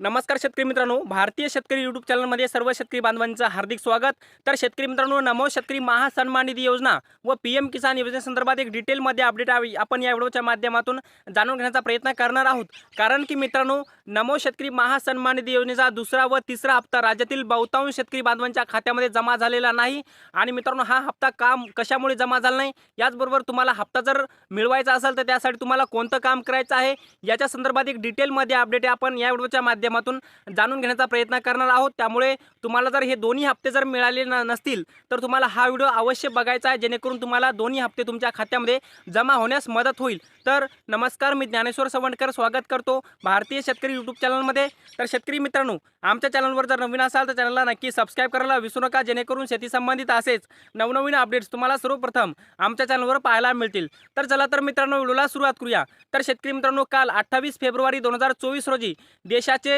नमस्कार शेतकरी मित्रांनो भारतीय शेतकरी यूट्यूब चॅनलमध्ये सर्व शेतकरी बांधवांचं हार्दिक स्वागत. तर शेतकरी मित्रांनो नमो शेतकरी महासन्मान निधी योजना व पी एम किसान योजनेसंदर्भात एक डिटेलमध्ये अपडेट आहे आपण या व्हिडिओच्या माध्यमातून जाणून घेण्याचा प्रयत्न करणार आहोत. कारण की मित्रांनो नमो शेतकरी महासन्मान निधी योजनेचा दुसरा व तिसरा हप्ता राज्यातील बहुतांश शेतकरी बांधवांच्या खात्यामध्ये जमा झालेला नाही. आणि मित्रांनो हा हप्ता काम कशामुळे जमा झाला नाही? याचबरोबर तुम्हाला हप्ता जर मिळवायचा असेल तर त्यासाठी तुम्हाला कोणतं काम करायचं आहे? याच्या संदर्भात एक डिटेलमध्ये अपडेट आपण या व्हिडिओच्या माध्यमातून जाणून घेण्याचा प्रयत्न करणार आहोत. त्यामुळे तुम्हाला जर हे दोन्ही हप्ते जर मिळाले न नसतील तर तुम्हाला हा व्हिडिओ अवश्य बघायचा आहे. जेणेकरून तुम्हाला दोन्ही हप्ते तुमच्या खात्यामध्ये जमा होण्यास मदत होईल. तर नमस्कार मी ज्ञानेश्वर सवंडकर. स्वागत करतो भारतीय शेतकरी यूट्यूब चॅनलमध्ये. तर शेतकरी मित्रांनो आमच्या चॅनलवर जर नवीन असाल तर चॅनलला नक्की सबस्क्राईब करायला विसरू नका. जेणेकरून शेती संबंधित असेच नवनवीन अपडेट्स तुम्हाला सर्वप्रथम आमच्या चॅनलवर पाहायला मिळतील. तर चला तर मित्रांनो व्हिडिओला सुरुवात करूया. तर शेतकरी मित्रांनो काल अठ्ठावीस फेब्रुवारी दोन हजार चोवीस रोजी देशाचे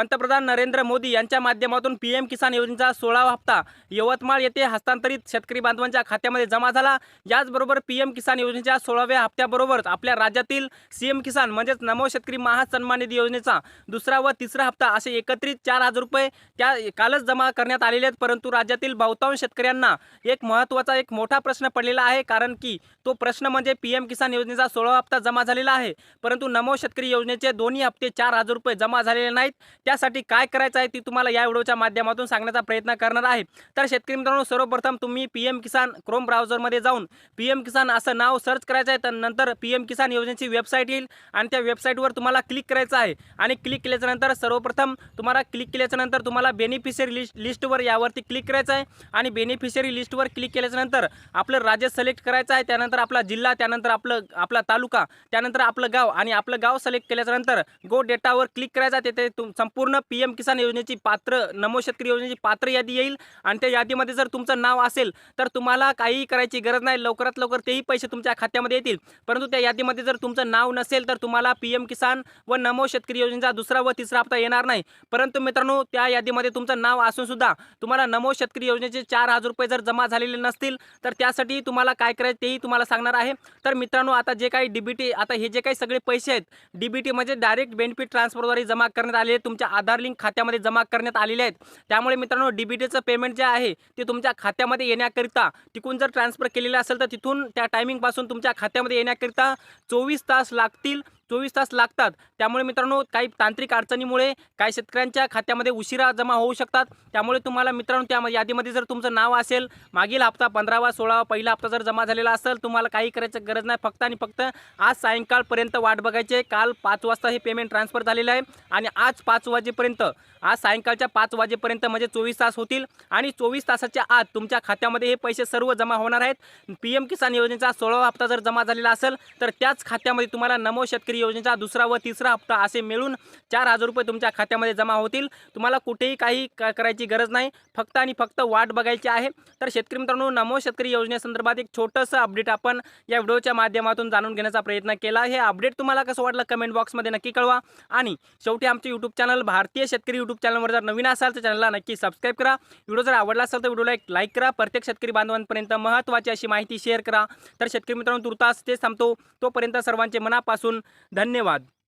पंतप्रधान नरेंद्र मोदी यांच्या माध्यमातून पी एम किसान योजनेचा सोळावा हप्ता यवतमाळ येथे हस्तांतरित शेतकरी बांधवांच्या खात्यामध्ये जमा झाला. याचबरोबर पी एम किसान योजनेच्या सोळाव्या हप्त्याबरोबरच आपल्या राज्यातील सी एम किसान म्हणजेच नमो शेतकरी महासन्मान निधी योजनेचा दुसरा व तिसरा हप्ता असे एकत्रित चार हजार रुपये त्या कालच जमा करण्यात आलेले आहेत. परंतु राज्यातील बहुतांश शेतकऱ्यांना एक महत्त्वाचा एक मोठा प्रश्न पडलेला आहे. कारण की तो प्रश्न म्हणजे पी एम किसान योजनेचा सोळावा हप्ता जमा झालेला आहे. परंतु नमो शेतकरी योजनेचे दोन्ही हप्ते चार हजार रुपये जमा झालेले नाहीत. त्यासाठी काय करायचं आहे ती तुम्हाला या व्हिडिओच्या माध्यमातून सांगण्याचा प्रयत्न करणार आहे. तर शेतकरी मित्रांनो सर्वप्रथम तुम्ही पी एम किसान क्रोम ब्राउझरमध्ये जाऊन पी एम किसान असं नाव सर्च करायचं आहे. तर नंतर पी एम किसान योजनेची वेबसाईट येईल आणि त्या वेबसाईटवर तुम्हाला क्लिक करायचं आहे. आणि क्लिक केल्याच्यानंतर सर्वप्रथम तुम्हाला क्लिक केल्याच्यानंतर तुम्हाला बेनिफिशियरी लिस्ट लिस्टवर यावरती क्लिक करायचं आहे. आणि बेनिफिशियरी लिस्टवर क्लिक केल्याच्यानंतर आपलं राज्य सिलेक्ट करायचं आहे. त्यानंतर आपला जिल्हा त्यानंतर आपलं आपला तालुका त्यानंतर आपलं गाव आणि आपलं गाव सिलेक्ट केल्याच्यानंतर गो डेटावर क्लिक करायचं आहे. तिथे तुम संपूर्ण पी एम किसान योजनेची पात्र नमो शेतकरी योजनेची पात्र यादी येईल. आणि त्या यादीमध्ये जर तुमचं नाव असेल तर तुम्हाला काहीही करायची गरज नाही. लवकरात लवकर तेही पैसे तुमच्या खात्यामध्ये येतील. परंतु त्या यादीमध्ये जर तुमचं नाव नसेल तर तुम्हाला पी एम किसान व नमो शेतकरी योजनेचा दुसरा व तिसरा हप्ता येणार नाही. परंतु मित्रांनो त्या यादीमध्ये तुमचं नाव असून सुद्धा तुम्हाला नमो शेतकरी योजनेचे चार हजार रुपये जर जमा झालेले नसतील तर त्यासाठी तुम्हाला काय करायचं तेही तुम्हाला सांगणार आहे. तर मित्रांनो आता जे काही डीबीटी आता हे जे काही सगळे पैसे आहेत डीबीटी म्हणजे डायरेक्ट बेनिफिट ट्रान्सफरद्वारे जमा करण्यात आले तुमच्या तुमच्या आधार लिंक खात्यामध्ये जमा करण्यात आलेले आहेत. त्यामुळे मित्रांनो डीबीटीचं पेमेंट जे आहे ते तुमच्या खात्यामध्ये येण्याकरिता तिकून जर ट्रान्सफर केलेलं असेल तर तिथून त्या टायमिंगपासून तुमच्या खात्यामध्ये येण्याकरिता चोवीस तास लागतील. चोवीस तास लागतात. त्यामुळे मित्रांनो काही तांत्रिक अडचणीमुळे काही शेतकऱ्यांच्या खात्यामध्ये उशिरा जमा होऊ शकतात. त्यामुळे तुम्हाला मित्रांनो त्या यादीमध्ये जर तुमचं नाव असेल मागील हप्ता पंधरावा सोळावा पहिला हप्ता जर जमा झालेला असेल तुम्हाला काही करायची गरज नाही. फक्त आणि फक्त आज सायंकाळपर्यंत वाट बघायची आहे. काल पाच वाजता हे पेमेंट ट्रान्सफर झालेलं आहे. आणि आज पाच वाजेपर्यंत आज सायंकाळच्या पाच वाजेपर्यंत म्हणजे चोवीस तास होतील. आणि चोवीस तासाच्या आत तुमच्या खात्यामध्ये हे पैसे सर्व जमा होणार आहेत. पी एम किसान योजनेचा सोळावा हप्ता जर जमा झालेला असेल तर त्याच खात्यामध्ये तुम्हाला नमो शेतकरी योजनेचा दुसरा व तिसरा हप्ता असे मिळून चार हजार रुपये तुमच्या खात्यामध्ये जमा होतील. तुम्हाला कुठेही काही करायची गरज नाही. फक्त आणि फक्त वाट बघायची आहे. तर शेतकरी मित्रांनो नमो शेतकरी योजनेसंदर्भात एक छोटंसं अपडेट आपण या व्हिडिओच्या माध्यमातून जाणून घेण्याचा प्रयत्न केला. हे अपडेट तुम्हाला कसं वाटलं कमेंट बॉक्समध्ये नक्की कळवा. आणि शेवटी आमचे यूट्यूब चॅनल भारतीय शेतकरी यूट्यूब चॅनलवर जर नवीन असाल तर चॅनलला नक्की सबस्क्राईब करा. व्हिडिओ जर आवडला असेल तर व्हिडिओला एक लाईक करा. प्रत्येक शेतकरी बांधवांपर्यंत महत्त्वाची अशी माहिती शेअर करा. तर शेतकरी मित्रांनो तुर्तास ते थांबतो. तोपर्यंत सर्वांचे मनापासून धन्यवाद.